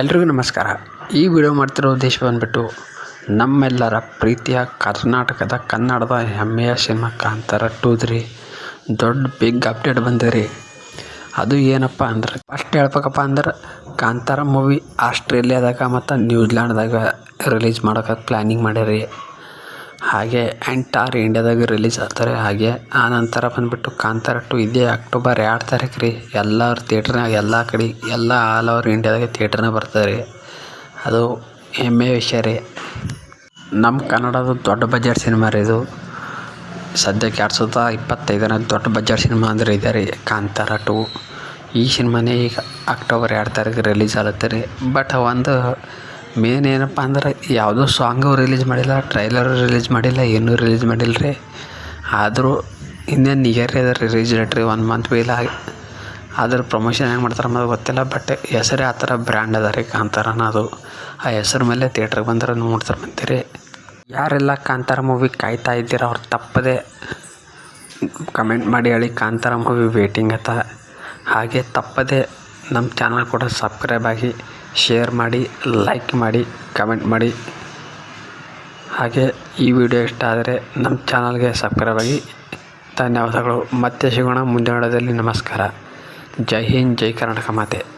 ಎಲ್ರಿಗೂ ನಮಸ್ಕಾರ. ಈ ವಿಡಿಯೋ ಮಾಡ್ತಿರೋ ಉದ್ದೇಶ ಬಂದ್ಬಿಟ್ಟು ನಮ್ಮೆಲ್ಲರ ಪ್ರೀತಿಯ ಕರ್ನಾಟಕದ ಕನ್ನಡದ ಹೆಮ್ಮೆಯ ಸಿನಿಮಾ ಕಾಂತಾರ ಟೂದ್ರಿ ದೊಡ್ಡ ಬಿಗ್ ಅಪ್ಡೇಟ್ ಬಂದಿರಿ ಅದು ಏನಪ್ಪ ಅಂದ್ರೆ ಫಸ್ಟ್ ಹೇಳ್ಬೇಕಪ್ಪ ಅಂದ್ರೆ ಕಾಂತಾರ ಮೂವಿ ಆಸ್ಟ್ರೇಲಿಯಾದಾಗ ಮತ್ತು ನ್ಯೂಜಿಲ್ಯಾಂಡ್ದಾಗ ರಿಲೀಸ್ ಮಾಡೋಕೆ ಪ್ಲ್ಯಾನಿಂಗ್ ಮಾಡ್ಯಾರಿ ಹಾಗೆ ಎಂಟಾರ್ ಇಂಡಿಯಾದಾಗ ರಿಲೀಸ್ ಆಗ್ತಾರೆ. ಹಾಗೆ ಆ ನಂತರ ಬಂದುಬಿಟ್ಟು ಕಾಂತಾರ ಟು ಇದೇ ಅಕ್ಟೋಬರ್ ಎರಡು ತಾರೀಕು ರೀ ಎಲ್ಲರ ಥಿಯೇಟ್ರ್ನಾಗ ಎಲ್ಲ ಕಡೆ, ಎಲ್ಲ ಆಲ್ ಓವರ್ ಇಂಡಿಯಾದಾಗ ಥಿಯೇಟ್ರ್ನಾಗ ಬರ್ತದೆ ರೀ. ಅದು ಹೆಮ್ಮೆ ವಿಷಯ ರೀ. ನಮ್ಮ ಕನ್ನಡದ ದೊಡ್ಡ ಬಜೆಟ್ ಸಿನಿಮಾ ರೀ ಇದು. ಸದ್ಯಕ್ಕೆ ಎರಡು ಸಾವಿರದ ಇಪ್ಪತ್ತೈದನೇ ದೊಡ್ಡ ಬಜೆಟ್ ಸಿನಿಮಾ ಅಂದರೆ ಇದೆ ರೀ ಕಾಂತಾರ ಟು ಈ ಸಿನಿಮಾನೇ ಈಗ ಅಕ್ಟೋಬರ್ ಎರಡು ತಾರೀಕು ರಿಲೀಸ್ ಆಗುತ್ತೆ ರೀ. ಬಟ್ ಒಂದು ಮೇನ್ ಏನಪ್ಪ ಅಂದ್ರೆ ಯಾವುದೋ ಸಾಂಗು ರಿಲೀಸ್ ಮಾಡಿಲ್ಲ ಟ್ರೈಲರು ರಿಲೀಸ್ ಮಾಡಿಲ್ಲ, ಏನೂ ರಿಲೀಸ್ ಮಾಡಿಲ್ಲ ರೀ ಆದರೂ ಇನ್ನೇನು ನಿಯರ್ ಅದ ರಿಲೀಸ್ ಡೇಟ್ ರೀ ಒನ್ ಮಂತ್ ಬಿ ಇಲ್ಲ ಅದ್ರ ಪ್ರಮೋಷನ್ ಹೆಂಗೆ ಮಾಡ್ತಾರೆ ಅನ್ನೋದು ಗೊತ್ತಿಲ್ಲ ಬಟ್ ಹೆಸರೇ ಆ ಥರ ಬ್ರ್ಯಾಂಡ್ ಅದ ರೀ ಕಾಂತಾರ ಅನ್ನೋದು ಆ ಹೆಸರು ಮೇಲೆ ಥಿಯೇಟ್ರಿಗೆ ಬಂದ್ರೆ ನೋಡ್ತಾರೆ ಬಂತೀರಿ. ಯಾರೆಲ್ಲ ಕಾಂತಾರ ಮೂವಿ ಕಾಯ್ತಾ ಇದ್ದೀರ ಅವ್ರು ತಪ್ಪದೆ ಕಮೆಂಟ್ ಮಾಡಿ ಹೇಳಿ ಕಾಂತಾರ ಮೂವಿ ವೇಟಿಂಗ್ ಅಂತ ಹಾಗೆ ತಪ್ಪದೆ ನಮ್ಮ ಚಾನಲ್ ಕೂಡ ಸಬ್ಸ್ಕ್ರೈಬ್ ಆಗಿ ಶೇರ್ ಮಾಡಿ, ಲೈಕ್ ಮಾಡಿ, ಕಮೆಂಟ್ ಮಾಡಿ. ಹಾಗೆ ಈ ವಿಡಿಯೋ ಇಷ್ಟ ಆದರೆ ನಮ್ಮ ಚಾನಲ್ಗೆ ಸಬ್ಸ್ಕ್ರೈಬ್ ಆಗಿ. ಧನ್ಯವಾದಗಳು. ಮತ್ತೆ ಸಿಗೋಣ ಮುಂದಿನ ನಮಸ್ಕಾರ. ಜೈ ಹಿಂದ್, ಜೈ ಕರ್ನಾಟಕ ಮಾತೆ.